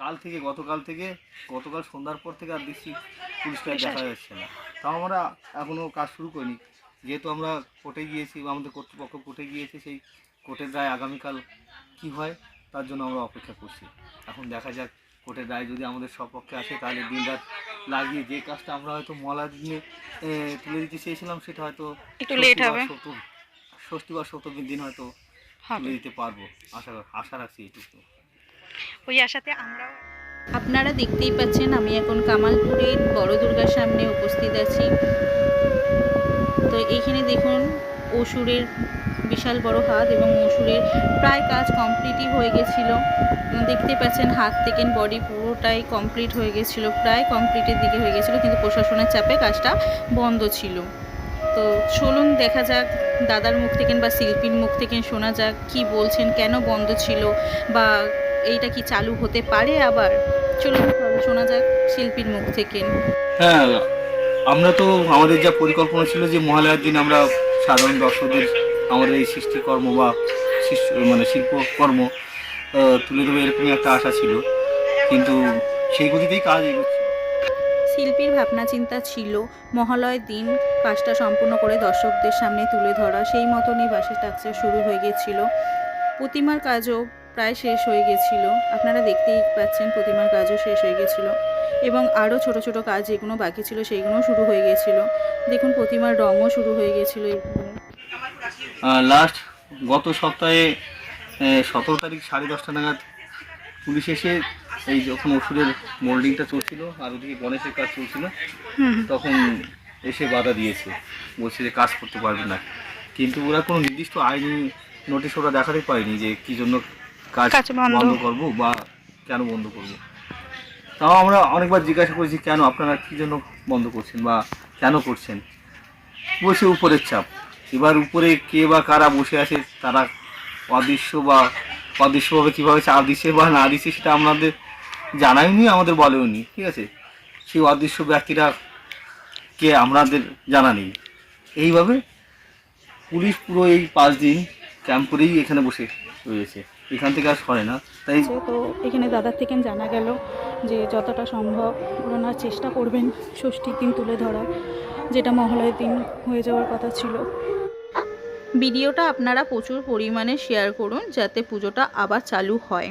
কাল থেকে গতকাল থেকে গতকাল সন্ধ্যার পর থেকে আর দেখছি পুলিশকে আর দেখা যাচ্ছে না। তাও আমরা এখনও কাজ শুরু করিনি। যেহেতু আমরা কোর্টে গিয়েছি বা আমাদের কর্তৃপক্ষ কোর্টে গিয়েছে সেই কোর্টের রায় আগামীকাল কি হয় তার জন্য আমরা অপেক্ষা করছি। এখন দেখা যাক কোর্টের রায় যদি আমাদের সপক্ষে আসে তাহলে দিন রাত লাগিয়ে যে কাজটা আমরা হয়তো মলা দিনে তুলে দিতে চেয়েছিলাম সেটা হয়তো একটু লেট ষষ্ঠী বা হবে। ষষ্ঠী বা সপ্তমীর দিন হয়তো তুলে দিতে পারব। আশা আশা রাখছি এইটুকু। ওই আশাতে আমরাও আপনারা দেখতেই পাচ্ছেন, আমি এখন কামালপুরের বড় দুর্গার সামনে উপস্থিত আছি। তো এইখানে দেখুন, অসুরের বিশাল বড় হাত এবং অসুরের প্রায় কাজ কমপ্লিটই হয়ে গেছিল। দেখতে পাচ্ছেন, হাত থেকে বডি পুরোটাই কমপ্লিট হয়ে গেছিল, প্রায় কমপ্লিটের দিকে হয়ে গেছিল, কিন্তু প্রশাসনের চাপে কাজটা বন্ধ ছিল। তো চলুন দেখা যাক, দাদার মুখ থেকে বা শিল্পীর মুখ থেকে শোনা যাক, কি বলছেন, কেন বন্ধ ছিল বা এইটা কি চালু হতে পারে আবার? চলুন শোনা যাক শিল্পীর মুখ থেকে। হ্যাঁ আমরা তো আমাদের যা পরিকল্পনা ছিল যে মহালয়ার দিন আমরা সাধারণ দর্শকদের আমাদের এই সৃষ্টিকর্ম বা মানে শিল্পকর্ম তুলে দেবো এরকমই একটা আশা ছিল। কিন্তু সেই গতিতেই কাজ এগোচ্ছে। শিল্পীর ভাবনা চিন্তা ছিল মহালয়ের দিন কাজটা সম্পূর্ণ করে দর্শকদের সামনে তুলে ধরা। সেই মতনই বাসের স্ট্রাকচার শুরু হয়ে গেছিল। প্রতিমার কাজও প্রায় শেষ হয়ে গেছিল। আপনারা দেখতেই পাচ্ছেন প্রতিমার কাজও শেষ হয়ে গেছিল। এবং আরও ছোট ছোট কাজ যেগুলো বাকি ছিল সেইগুলোও শুরু হয়ে গেছিল। দেখুন প্রতিমার রঙও শুরু হয়ে গেছিল লাস্ট গত সপ্তাহে সতেরো তারিখ সাড়ে দশটা নাগাদ পুলিশ এসে এই যখন ওষুধের মোল্ডিংটা চলছিল আর ওদিকে গণেশের কাজ চলছিল। তখন এসে বাধা দিয়েছে। বলছে যে কাজ করতে পারবে না। কিন্তু ওরা কোনো নির্দিষ্ট আইনি নোটিশ ওরা দেখাতে পারেনি যে কি জন্য কাজ। বন্ধ করব বা কেন বন্ধ করব? তাও আমরা অনেকবার জিজ্ঞাসা করেছি কেন আপনারা কি জন্য বন্ধ করছেন বা কেন করছেন? বসে উপরের চাপ। এবার উপরে কে বা কারা বসে আছে তারা অদৃশ্য বা অদৃশ্যভাবে কীভাবে চাপ দিচ্ছে বা না দিচ্ছে সেটা আমাদের জানায়নি আমাদের বলেওনি ঠিক আছে? সেই অদৃশ্য ব্যক্তিরা কে আমাদের জানা নেই। এইভাবে পুলিশ পুরো এই পাঁচ দিন ক্যাম্প করেই এখানে বসে রয়েছে। এখান থেকে আর সরে না। তাই তো এখানে দাদার থেকে জানা গেল যে যতটা সম্ভব ওনার চেষ্টা করবেন ষষ্ঠীর দিন তুলে ধরার যেটা মহালয়ের দিন হয়ে যাওয়ার কথা ছিল। ভিডিওটা আপনারা প্রচুর পরিমাণে শেয়ার করুন যাতে পুজোটা আবার চালু হয়।